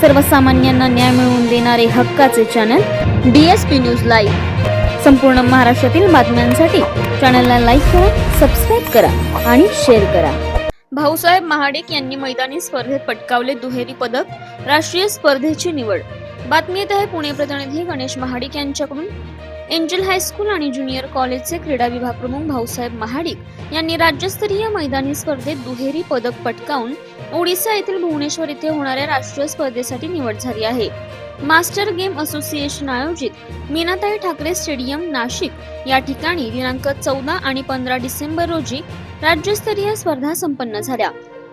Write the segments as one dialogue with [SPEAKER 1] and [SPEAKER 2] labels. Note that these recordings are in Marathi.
[SPEAKER 1] सर्वसामान्यांना न्याय मिळवून देणारे हक्काचे channel D S P news live संपूर्ण महाराष्ट्रातील बातम्यांसाठी चॅनलला लाईक करा सबस्क्राईब करा आणि शेअर करा. भाऊसाहेब महाडिक यांनी मैदानी स्पर्धेत पटकावले दुहेरी पदक राष्ट्रीय स्पर्धेची निवड. बातमी येत आहे पुणे प्रतिनिधी गणेश महाडिक यांच्याकडून. एंजल हायस्कूल आणि ज्युनियर कॉलेजचे क्रीडा विभाग प्रमुख भाऊसाहेब महाडिक यांनी राज्यस्तरीय मैदानी स्पर्धेत दुहेरी पदक पटकावून ओडिसा येथील भुवनेश्वर येथे होणाऱ्या राष्ट्रीय स्पर्धेसाठी निवड झाली आहे. मास्टर गेम असोसिएशन आयोजित मीनाताई ठाकरे स्टेडियम नाशिक या ठिकाणी दिनांक चौदा आणि पंधरा डिसेंबर रोजी राज्यस्तरीय स्पर्धा संपन्न झाल्या.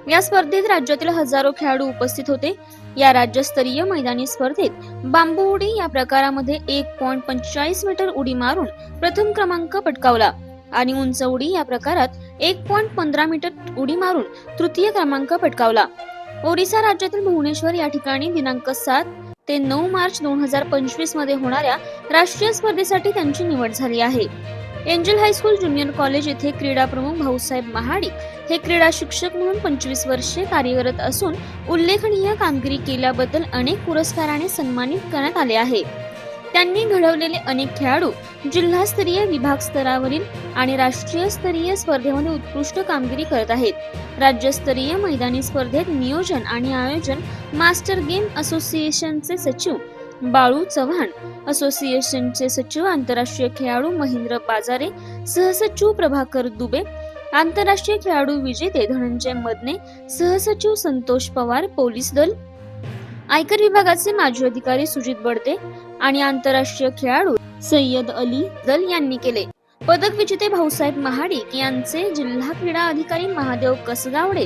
[SPEAKER 1] या स्पर्धेत राज्यातील हजारो खेळाडू उपस्थित होते. या राज्यस्तरीय मैदानी स्पर्धेत बांबू उडी या प्रकारामध्ये एक पॉइंट पंचेचाळीस मीटर उडी मारून प्रथम क्रमांक पटकावला आणि उंच उडी या प्रकारात एक पॉइंट पंधरा मीटर उडी मारून तृतीय क्रमांक पटकावला. ओरिसा राज्यातील भुवनेश्वर या ठिकाणी दिनांक सात ते नऊ मार्च दोन हजार पंचवीसमध्ये होणाऱ्या राष्ट्रीय स्पर्धेसाठी त्यांची निवड झाली आहे. एंजल हायस्कूल ज्युनियर कॉलेज येथे क्रीडा प्रमुख भाऊसाहेब महाडिक हे क्रीडा शिक्षक म्हणून पंचवीस वर्षे कार्यरत असून उल्लेखनीय कामगिरी केल्याबद्दल अनेक पुरस्काराने सन्मानित करण्यात आले आहे. त्यांनी घडवलेले अनेक खेळाडू जिल्हास्तरीय विभाग स्तरावरील आणि राष्ट्रीय स्तरीय स्पर्धेमध्ये उत्कृष्ट कामगिरी करत आहेत. राज्यस्तरीय मैदानी स्पर्धेत नियोजन आणि आयोजन मास्टर गेम असोसिएशनचे सचिव बाळू चव्हाण असोसिएशनचे सचिव आंतरराष्ट्रीय खेळाडू महेंद्र बाजारे सहसचिव प्रभाकर दुबे आंतरराष्ट्रीय खेळाडू विजेते धनंजय मदने सहसचिव संतोष पवार पोलीस दल. आयकर विभागाचे माजी अधिकारी सुजित बडते आणि आंतरराष्ट्रीय खेळाडू सय्यद अली दल यांनी केले. पदक विजेते भाऊसाहेब महाडिक यांचे जिल्हा क्रीडा अधिकारी महादेव कसगावडे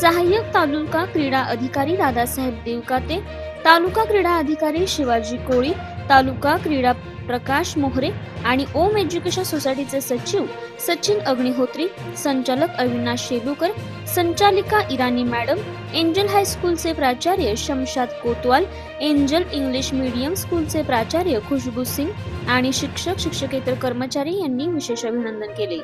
[SPEAKER 1] सहाय्यक तालुका क्रीडा अधिकारी दादासाहेब देवकाते तालुका क्रीडा अधिकारी शिवाजी कोळी तालुका क्रीडा प्रकाश मोहरे आणि ओम एज्युकेशन सोसायटीचे सचिव सचिन अग्निहोत्री संचालक अविनाश शेलुकर संचालिका इराणी मॅडम एंजल हायस्कूलचे प्राचार्य Shamshad Kotwal Angel English medium स्कूलचे प्राचार्य खुशबू सिंग आणि शिक्षक शिक्षकेतर कर्मचारी यांनी विशेष अभिनंदन केले.